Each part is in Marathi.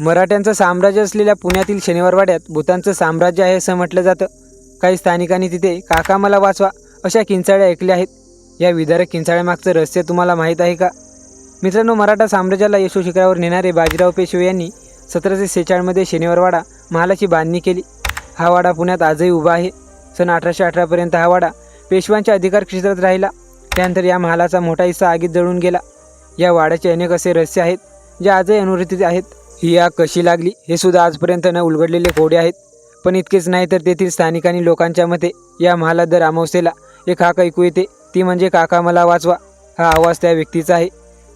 मराठ्यांचं साम्राज्य असलेल्या पुण्यातील शनिवारवाड्यात भूतांचं साम्राज्य आहे असं म्हटलं जातं. काही स्थानिकांनी तिथे काका मला वाचवा अशा किंचाळ्या ऐकल्या आहेत. या विदारक किंचाळ्यामागचं रहस्य तुम्हाला माहीत आहे का? मित्रांनो मराठा साम्राज्याला यशो शिखरावर नेणारे बाजीराव पेशवे यांनी सतराशे सेहेचाळमध्ये शनिवारवाडा महालाची बांधणी केली. हा वाडा पुण्यात आजही उभा आहे. सन अठराशे अठरापर्यंत हा वाडा पेशव्यांच्या अधिकार क्षेत्रात राहिला. त्यानंतर या महालाचा मोठा हिस्सा आगीत जळून गेला. या वाड्याचे अनेक असे रहस्य आहेत जे आजही अनुरितीत आहेत. ही आग कशी लागली हे सुद्धा आजपर्यंत न उलगडलेले कोडे आहेत. पण इतकेच नाही तर तेथील स्थानिकांनी लोकांच्या मते या महालात दर अमावस्येला एक हाक ऐकू येते. ती म्हणजे काका मला वाचवा. हा आवाज त्या व्यक्तीचा आहे.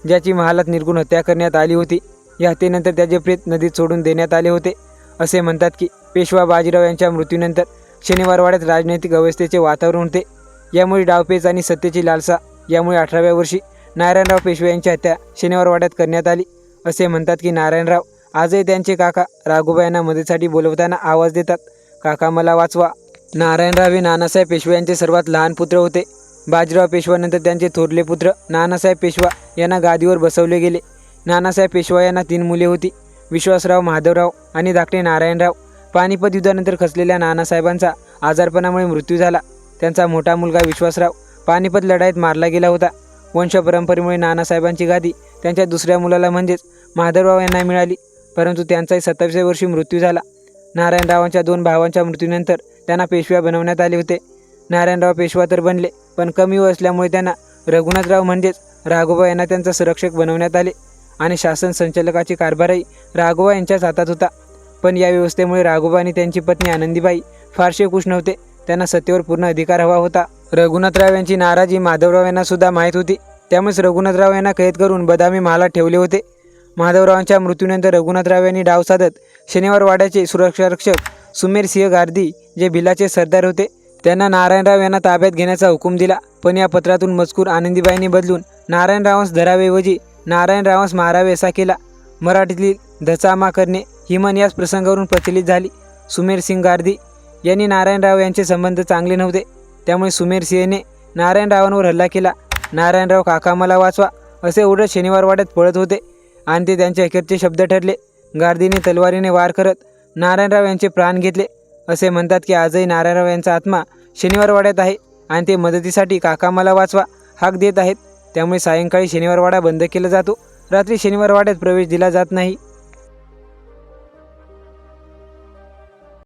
ज्याची महालात निर्गुण हत्या करण्यात आली होती. या हत्येनंतर त्याचे प्रेत नदीत सोडून देण्यात आले होते. असे म्हणतात की पेशवा बाजीराव यांच्या मृत्यूनंतर शनिवारवाड्यात राजनैतिक अवस्थेचे वातावरण होते. यामुळे डावपेच आणि सत्तेची लालसा यामुळे अठराव्या वर्षी नारायणराव पेशवे यांची हत्या शनिवारवाड्यात करण्यात आली. असे म्हणतात की नारायणराव आजही त्यांचे काका राघोबा यांना मदतीसाठी बोलवताना आवाज देतात. काका मला वाचवा. नारायणराव हे नानासाहेब पेशवा यांचे सर्वात लहान पुत्र होते. बाजीराव पेशवानंतर त्यांचे थोरले पुत्र. नानासाहेब पेशवा यांना गादीवर बसवले गेले. नानासाहेब पेशवा यांना तीन मुले होती. विश्वासराव माधवराव आणि धाकटे नारायणराव. पानिपत युद्धानंतर खचलेल्या नानासाहेबांचा आजारपणामुळे मृत्यू झाला. त्यांचा मोठा मुलगा विश्वासराव पानिपत लढाईत मारला गेला होता. वंशपरंपरेमुळे नानासाहेबांची गादी त्यांच्या दुसऱ्या मुलाला म्हणजेच माधवराव यांना मिळाली. परंतु त्यांचाही सत्तावीसव्या वर्षी मृत्यू झाला. नारायणरावांच्या दोन भावांच्या मृत्यूनंतर त्यांना पेशव्या बनवण्यात आले होते. नारायणराव पेशवा तर बनले पण कमी असल्यामुळे त्यांना रघुनाथराव म्हणजेच राघोबा यांना त्यांचा संरक्षक बनवण्यात आले आणि शासन संचालकाची कारभारही राघोबा यांच्याच हातात होता. पण या व्यवस्थेमुळे राघोबा आणि त्यांची पत्नी आनंदीबाई फारसे खुश नव्हते. त्यांना सत्तेवर पूर्ण अधिकार हवा होता. रघुनाथराव यांची नाराजी माधवराव यांना सुद्धा माहीत होती. त्यामुळेच रघुनाथराव यांना कैद करून बदामी महालात ठेवले होते. माधवरावांच्या मृत्यूनंतर रघुनाथराव यांनी डाव साधत शनिवारवाड्याचे सुरक्षारक्षक सुमेर सिंह गार्दी जे भिलाचे सरदार होते त्यांना नारायणराव यांना ताब्यात घेण्याचा हुकूम दिला. पण या पत्रातून मजकूर आनंदीबाईंनी बदलून नारायणरावांस धरावेऐवजी नारायणरावांस मारावे असा केला. मराठीतील धचामा करणे हिमन याच प्रसंगावरून प्रचलित झाली. सुमेर सिंग गार्दी यांनी नारायणराव यांचे संबंध चांगले नव्हते. त्यामुळे सुमेर सिंहने नारायणरावांवर हल्ला केला. नारायणराव काका मला वाचवा असे ओढत शनिवारवाड्यात पळत होते. आणि ते त्यांचे अखेरचे शब्द ठरले. गार्दीने तलवारीने वार करत नारायणराव यांचे प्राण घेतले. असे म्हणतात की आजही नारायणराव यांचा आत्मा शनिवारवाड्यात आहे आणि ते मदतीसाठी काका मला वाचवा हाक देत आहेत. त्यामुळे सायंकाळी शनिवारवाडा बंद केला जातो. रात्री शनिवार वाड्यात प्रवेश दिला जात नाही.